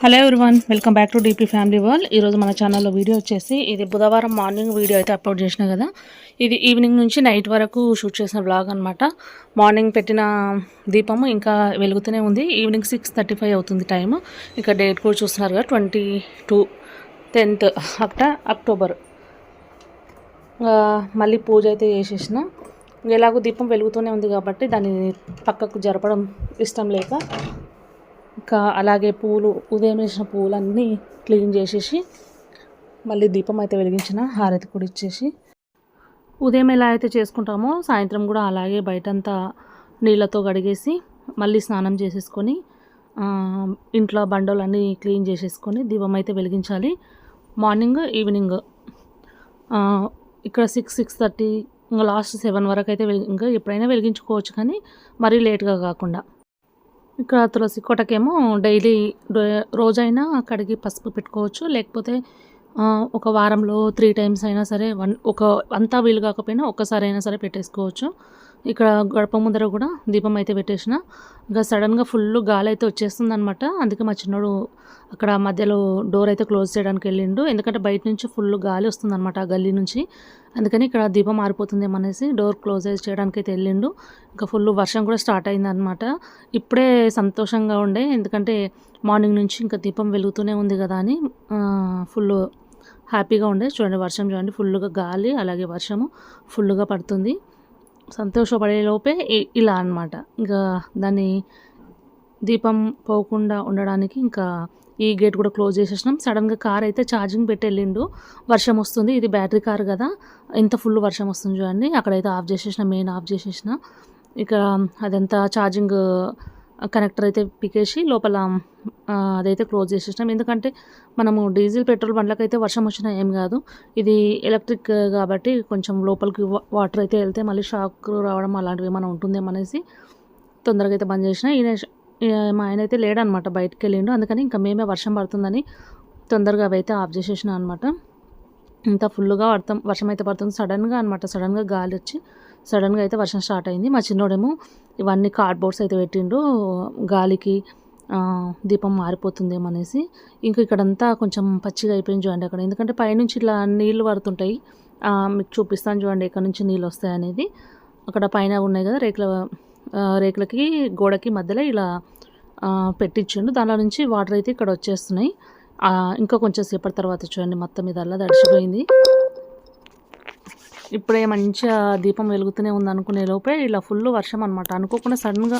Hello everyone welcome back to DP family wall ఈరోజు మన ఛానల్లో వీడియో వచ్చేసి ఇది బుధవారం మార్నింగ్ వీడియో అయితే అప్లోడ్ చేసిన కదా. ఇది ఈవినింగ్ నుంచి నైట్ వరకు షూట్ చేసిన బ్లాగ్ అనమాట మార్నింగ్ పెట్టిన దీపము ఇంకా వెలుగుతూనే ఉంది. ఈవినింగ్ సిక్స్ థర్టీ ఫైవ్ అవుతుంది టైము. ఇంకా డేట్ కూడా చూస్తున్నారు కదా ట్వంటీ టూ టెన్త్ అక్ట అక్టోబర్ మళ్ళీ పూజ అయితే చేసేసిన. ఎలాగో దీపం వెలుగుతూనే ఉంది కాబట్టి దాన్ని పక్కకు జరపడం ఇష్టం లేక ఇంకా అలాగే పూలు ఉదయం వేసిన పూలన్నీ క్లీన్ చేసేసి మళ్ళీ దీపం అయితే వెలిగించిన హారతి కూడా ఇచ్చేసి ఉదయం ఎలా అయితే చేసుకుంటామో సాయంత్రం కూడా అలాగే బయటంతా నీళ్ళతో కడిగేసి మళ్ళీ స్నానం చేసేసుకొని ఇంట్లో బండలన్నీ క్లీన్ చేసేసుకొని దీపం అయితే వెలిగించాలి. Morning evening. ఇక్కడ సిక్స్ సిక్స్ థర్టీ ఇంకా లాస్ట్ సెవెన్ వరకు అయితే ఇంకా ఎప్పుడైనా వెలిగించుకోవచ్చు కానీ మరీ లేట్గా కాకుండా. ఇక్కడ తులసి కోటకేమో డైలీ రోజైనా కడిగి పసుపు పెట్టుకోవచ్చు. లేకపోతే ఒక వారంలో త్రీ టైమ్స్ అయినా సరే వన్ ఒక అంతా వీలు కాకపోయినా ఒక్కసారి అయినా సరే పెట్టేసుకోవచ్చు. ఇక్కడ గడప ముందర కూడా దీపం అయితే పెట్టేసిన. ఇంకా సడన్గా ఫుల్ గాలి అయితే వచ్చేస్తుంది అనమాట అందుకే మా చిన్నోడు అక్కడ మధ్యలో డోర్ అయితే క్లోజ్ చేయడానికి వెళ్ళిండు. ఎందుకంటే బయట నుంచి ఫుల్ గాలి వస్తుంది అనమాట ఆ గల్లీ నుంచి. అందుకని ఇక్కడ దీపం మారిపోతుందేమనేసి డోర్ క్లోజ్ చేయడానికి అయితే వెళ్ళిండు. ఇంకా ఫుల్ వర్షం కూడా స్టార్ట్ అయిందనమాట ఇప్పుడే సంతోషంగా ఉండే. ఎందుకంటే మార్నింగ్ నుంచి ఇంకా దీపం వెలుగుతూనే ఉంది కదా అని ఫుల్ హ్యాపీగా ఉండే. చూడండి వర్షం చూడండి ఫుల్గా గాలి అలాగే వర్షము ఫుల్గా పడుతుంది. సంతోషపడే లోపే ఇలా అన్నమాట. ఇంకా దాన్ని దీపం పోకుండా ఉండడానికి ఇంకా ఈ గేట్ కూడా క్లోజ్ చేసేసినాం. సడన్గా కార్ అయితే ఛార్జింగ్ పెట్టి వెళ్ళిండు. వర్షం వస్తుంది. ఇది బ్యాటరీ కార్ కదా. ఇంత ఫుల్ వర్షం వస్తుంది చూడండి. అక్కడైతే ఆఫ్ చేసేసిన మెయిన్ ఆఫ్ చేసేసిన. ఇక అదంతా ఛార్జింగ్ కనెక్టర్ అయితే పికేసి లోపల అదైతే క్లోజ్ చేసేసినాం. ఎందుకంటే మనము డీజిల్ పెట్రోల్ బండ్లకైతే వర్షం వచ్చినా ఏం కాదు. ఇది ఎలక్ట్రిక్ కాబట్టి కొంచెం లోపలికి వాటర్ అయితే వెళ్తే మళ్ళీ షాక్ రావడం అలాంటివి ఏమైనా ఉంటుందేమో అనేసి తొందరగా అయితే బంద్ చేసిన. ఈయన మా ఆయన అయితే లేడనమాట బయటకు వెళ్ళిండు. అందుకని ఇంకా మేమే వర్షం పడుతుందని తొందరగా అవి అయితే ఆఫ్ చేసేసిన అనమాట ఇంత ఫుల్గా వర్తం వర్షం అయితే పడుతుంది. సడన్గా అనమాట సడన్గా గాలి వచ్చి సడన్గా అయితే వర్షం స్టార్ట్ అయింది. మా చిన్నోడేమో ఇవన్నీ కార్డ్బోర్డ్స్ అయితే పెట్టిండు. గాలికి దీపం మారిపోతుందేమో అనేసి ఇంకా ఇక్కడంతా కొంచెం పచ్చిగా అయిపోయింది చూడండి అక్కడ. ఎందుకంటే పైనుంచి ఇట్లా నీళ్ళు పడుతుంటాయి. మీకు చూపిస్తాను చూడండి ఎక్కడి నుంచి నీళ్ళు వస్తాయి అనేది. అక్కడ పైన ఉన్నాయి కదా రేకుల రేకులకి గోడకి మధ్యలో ఇలా పెట్టించిండు. దానిలో నుంచి వాటర్ అయితే ఇక్కడ వచ్చేస్తున్నాయి. ఇంకా కొంచెం సేపటి తర్వాత చూడండి మొత్తం ఇది అలా దడిచిపోయింది ఇప్పుడే మంచిగా దీపం వెలుగుతూనే ఉంది అనుకునే లోపే ఇలా ఫుల్ వర్షం అనమాట అనుకోకుండా సడన్గా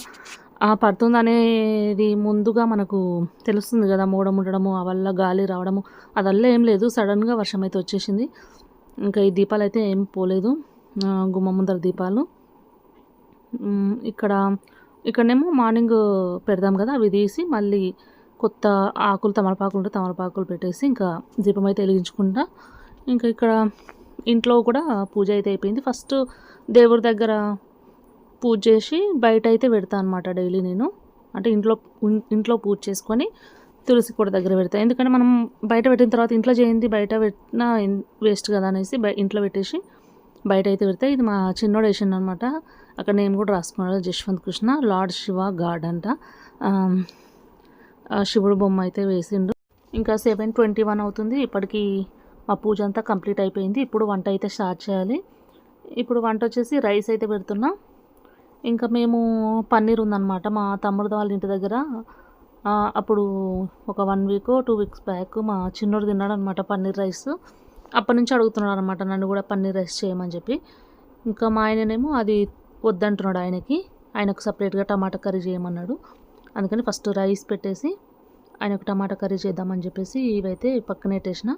పడుతుంది అనేది ముందుగా మనకు తెలుస్తుంది కదా మూడం ఉండడము ఆ వల్ల గాలి రావడము అదల్లా ఏం లేదు. సడన్గా వర్షం అయితే వచ్చేసింది. ఇంకా ఈ దీపాలు అయితే ఏం పోలేదు. గుమ్మ ముందర దీపాలు. ఇక్కడ ఇక్కడనేమో మార్నింగ్ పెడదాం కదా అవి తీసి మళ్ళీ కొత్త ఆకులు తమలపాకులు ఉంటే తమలపాకులు పెట్టేసి ఇంకా దీపం అయితే వెలిగించుకుంటా. ఇంకా ఇక్కడ ఇంట్లో కూడా పూజ అయితే అయిపోయింది. ఫస్ట్ దేవుడి దగ్గర పూజ చేసి బయట అయితే పెడతా అనమాట డైలీ నేను. అంటే ఇంట్లో ఇంట్లో పూజ చేసుకొని తులసి కూడా దగ్గర పెడతా. ఎందుకంటే మనం బయట పెట్టిన తర్వాత ఇంట్లో చేయింది బయట పెట్టినా వేస్ట్ కదా అనేసి ఇంట్లో పెట్టేసి బయట అయితే పెడతా. ఇది మా చిన్నోడు వేసిండు అనమాట అక్కడ నేను కూడా రాసుకున్నాడు. జశ్వంత్ కృష్ణ లార్డ్ శివ గాడ్ అంట. శివుడు బొమ్మ అయితే వేసిండు. ఇంకా సెవెన్ ట్వంటీ వన్ అవుతుంది. ఇప్పటికి మా పూజ అంతా కంప్లీట్ అయిపోయింది. ఇప్పుడు వంట అయితే స్టార్ట్ చేయాలి. ఇప్పుడు వంట వచ్చేసి రైస్ అయితే పెడుతున్నా. ఇంకా మేము పన్నీర్ ఉందన్నమాట. మా తమ్ముడు వాళ్ళ ఇంటి దగ్గర. అప్పుడు ఒక one week two weeks back మా చిన్నోడు తిన్నాడు అనమాట పన్నీర్ రైస్. అప్పటి నుంచి అడుగుతున్నాడు అనమాట నన్ను కూడా పన్నీర్ రైస్ చేయమని చెప్పి. ఇంకా మా ఆయననేమో అది వద్దంటున్నాడు ఆయనకి. ఆయనకు సపరేట్గా టమాటా కర్రీ చేయమన్నాడు. అందుకని ఫస్ట్ రైస్ పెట్టేసి ఆయనకు టమాటా కర్రీ చేద్దామని చెప్పేసి ఇవైతే పక్కన పెట్టేసిన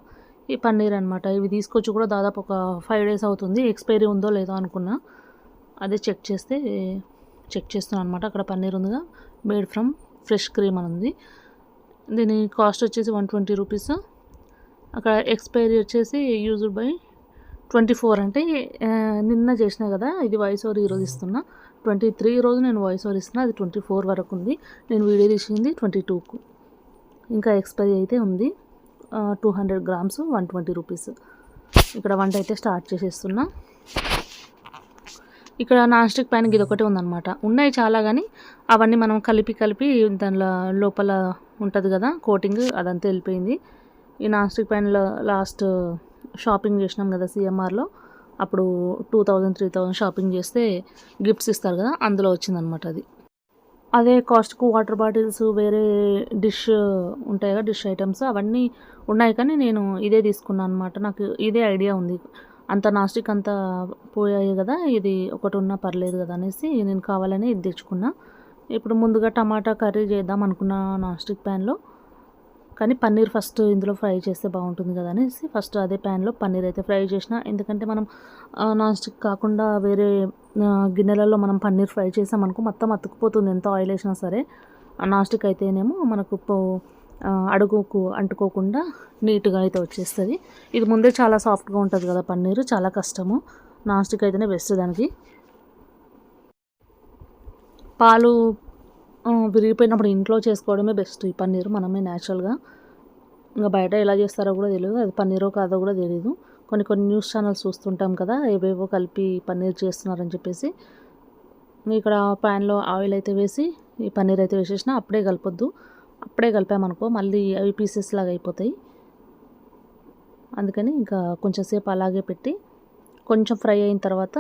ఈ పన్నీర్ అనమాట ఇవి తీసుకొచ్చి కూడా దాదాపు ఒక ఫైవ్ డేస్ అవుతుంది. ఎక్స్పైరీ ఉందో లేదో అనుకున్నా. అదే చెక్ చేస్తే చెక్ చేస్తున్నాను అనమాట అక్కడ పన్నీర్ ఉందిగా. మేడ్ ఫ్రమ్ ఫ్రెష్ క్రీమ్ అని ఉంది. దీని కాస్ట్ వచ్చేసి వన్ ట్వంటీ రూపీస్. అక్కడ ఎక్స్పైరీ వచ్చేసి యూజ్డ్ బై ట్వంటీ ఫోర్. అంటే నిన్న చేసినా కదా ఇది వాయిస్ ఓవర్ ఈరోజు ఇస్తున్నా. ట్వంటీ త్రీ రోజు నేను వాయిస్ ఓవర్ ఇస్తున్నా అది ట్వంటీ ఫోర్ వరకు ఉంది. నేను వీడియో తీసింది ట్వంటీ టూకు. ఇంకా ఎక్స్పైరీ అయితే ఉంది. Two hundred grams one twenty rupees ఇక్కడ వంట అయితే స్టార్ట్ చేసేస్తున్నా. ఇక్కడ నాన్ స్టిక్ పైన ఇది ఒకటి ఉందన్నమాట. ఉన్నాయి చాలా కానీ అవన్నీ మనం కలిపి కలిపి దానిలో లోపల ఉంటుంది కదా కోటింగ్ అదంతా వెళ్ళిపోయింది. ఈ నాన్ స్టిక్ పైన లాస్ట్ షాపింగ్ చేసినాం కదా సిఎంఆర్లో అప్పుడు two thousand three thousand shopping చేస్తే గిఫ్ట్స్ ఇస్తారు కదా అందులో వచ్చిందనమాట అది. అదే కాస్ట్కు వాటర్ బాటిల్స్ వేరే డిష్ ఉంటాయి కదా డిష్ ఐటమ్స్ అవన్నీ ఉన్నాయి కానీ నేను ఇదే తీసుకున్నాను అనమాట నాకు ఇదే ఐడియా ఉంది. అంత నాస్టిక్ అంత పోయాయి కదా ఇది ఒకటి ఉన్నా పర్లేదు కదా అనేసి నేను కావాలని ఇది తెచ్చుకున్నా. ఇప్పుడు ముందుగా టమాటా కర్రీ చేద్దాం అనుకున్నా నాస్టిక్ ప్యాన్లో కానీ పన్నీర్ ఫస్ట్ ఇందులో ఫ్రై చేస్తే బాగుంటుంది కదా అనేసి ఫస్ట్ అదే ప్యాన్లో పన్నీర్ అయితే ఫ్రై చేసిన. ఎందుకంటే మనం నాన్ స్టిక్ కాకుండా వేరే గిన్నెలలో మనం పన్నీర్ ఫ్రై చేసామనుకో మొత్తం అతుక్కుపోతుంది ఎంత ఆయిల్ వేసినా సరే. నాన్ స్టిక్ అయితేనేమో మనకు పో- అడుగుకు అంటుకోకుండా నీట్గా అయితే వచ్చేస్తుంది. ఇది ముందే చాలా సాఫ్ట్గా ఉంటుంది కదా పన్నీర్ చాలా కష్టము. నాన్ స్టిక్ అయితేనే బెస్ట్ దానికి. పాలు విరిగిపోయినప్పుడు ఇంట్లో చేసుకోవడమే బెస్ట్. ఈ పన్నీర్ మనమే న్యాచురల్గా ఇంకా బయట ఎలా చేస్తారో కూడా తెలియదు. అది పన్నీరో కాదో కూడా తెలియదు కొన్ని కొన్ని న్యూస్ ఛానల్స్ చూస్తుంటాం కదా ఏవేవో కలిపి పన్నీర్ చేస్తున్నారని చెప్పేసి. ఇక్కడ ప్యాన్లో ఆయిల్ అయితే వేసి ఈ పన్నీర్ అయితే వేసేసిన అప్పుడే కలపొద్దు. అప్పుడే కలిపామనుకో మళ్ళీ అవి పీసెస్ లాగా అయిపోతాయి. అందుకని ఇంకా కొంచెం సేపు అలాగే పెట్టి కొంచెం ఫ్రై అయిన తర్వాత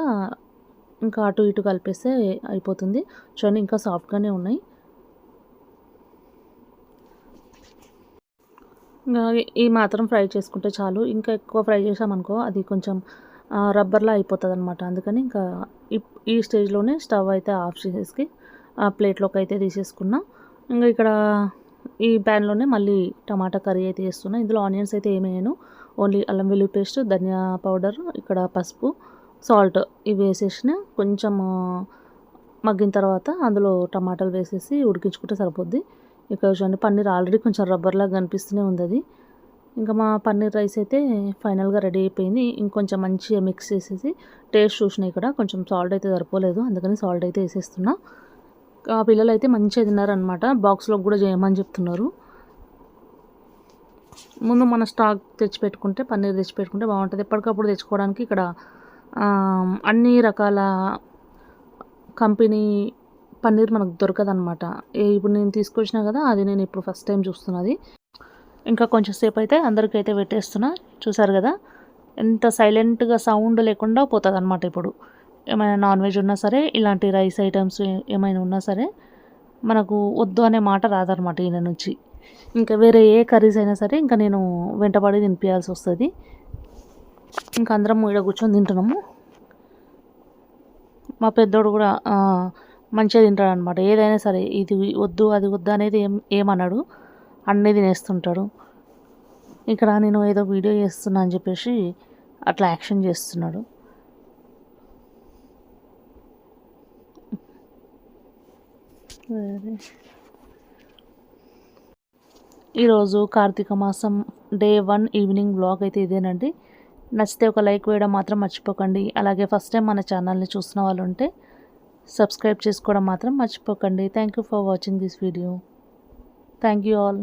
ఇంకా అటు ఇటు కలిపేస్తే అయిపోతుంది. చూడండి ఇంకా సాఫ్ట్గానే ఉన్నాయి ఇంకా ఈ మాత్రం ఫ్రై చేసుకుంటే చాలు. ఇంకా ఎక్కువ ఫ్రై చేసామనుకో అది కొంచెం రబ్బర్లా అయిపోతుంది అనమాట అందుకని ఇంకా ఈ- ఈ స్టేజ్లోనే స్టవ్ అయితే ఆఫ్ చేసేసి ఆ ప్లేట్లోకి అయితే తీసేసుకున్నా. ఇంకా ఇక్కడ ఈ ప్యాన్లోనే మళ్ళీ టమాటా కర్రీ అయితే చేస్తున్నా. ఇందులో ఆనియన్స్ అయితే ఏమేయను ఓన్లీ అల్లం వెల్లుల్లి పేస్ట్ ధనియా పౌడర్ ఇక్కడ పసుపు సాల్ట్ ఇవి వేసేసిన కొంచెం మగ్గిన తర్వాత అందులో టమాటాలు వేసేసి ఉడికించుకుంటే సరిపోద్ది. ఇక్కడ చూడండి పన్నీర్ ఆల్రెడీ కొంచెం రబ్బర్లాగా కనిపిస్తూనే ఉంది అది. ఇంకా మా పన్నీర్ రైస్ అయితే ఫైనల్గా రెడీ అయిపోయింది. ఇంకొంచెం మంచిగా మిక్స్ చేసేసి టేస్ట్ చూసిన ఇక్కడ. కొంచెం సాల్ట్ అయితే సరిపోలేదు అందుకని సాల్ట్ అయితే వేసేస్తున్నా. ఆ పిల్లలు అయితే మంచిగా తిన్నారనమాట బాక్స్లో కూడా చేయమని చెప్తున్నారు. ముందు మన స్టాక్ తెచ్చిపెట్టుకుంటే పన్నీర్ తెచ్చిపెట్టుకుంటే బాగుంటుంది. ఎప్పటికప్పుడు తెచ్చుకోవడానికి ఇక్కడ అన్ని రకాల కంపెనీ పన్నీర్ మనకు దొరకదనమాట ఇప్పుడు నేను తీసుకొచ్చినా కదా అది నేను ఇప్పుడు ఫస్ట్ టైం చూస్తున్నది. ఇంకా కొంచెం సేపు అయితే అందరికైతే పెట్టేస్తున్నా. చూసారు కదా? ఎంత సైలెంట్గా సౌండ్ లేకుండా పోతుంది అనమాట ఇప్పుడు. ఏమైనా నాన్ వెజ్ ఉన్నా సరే ఇలాంటి రైస్ ఐటమ్స్ ఏమైనా ఉన్నా సరే మనకు వద్దు అనే మాట రాదనమాట ఈయన నుంచి. ఇంకా వేరే ఏ కర్రీస్ అయినా సరే ఇంకా నేను వెంటబడి తినిపించాల్సి వస్తుంది. ఇంకా అందరం ఈడ కూర్చొని తింటున్నాము. మా పెద్దోడు కూడా మంచిగా తింటాడు అనమాట ఏదైనా సరే ఇది వద్దు అది వద్దు అనేది ఏం ఏమన్నాడు అన్నీ తినేస్తుంటాడు. ఇక్కడ నేను ఏదో వీడియో చేస్తున్నా అని చెప్పేసి అట్లా యాక్షన్ చేస్తున్నాడు. ఈరోజు కార్తీక మాసం డే వన్ ఈవినింగ్ బ్లాగ్ అయితే ఇదేనండి. నచ్చితే ఒక లైక్ వేయడం మాత్రం మర్చిపోకండి. అలాగే ఫస్ట్ టైం మన ఛానల్ని చూసిన వాళ్ళు ఉంటే సబ్స్క్రైబ్ చేసుకోవడం మాత్రం మర్చిపోకండి. Thank you for watching this video thank you all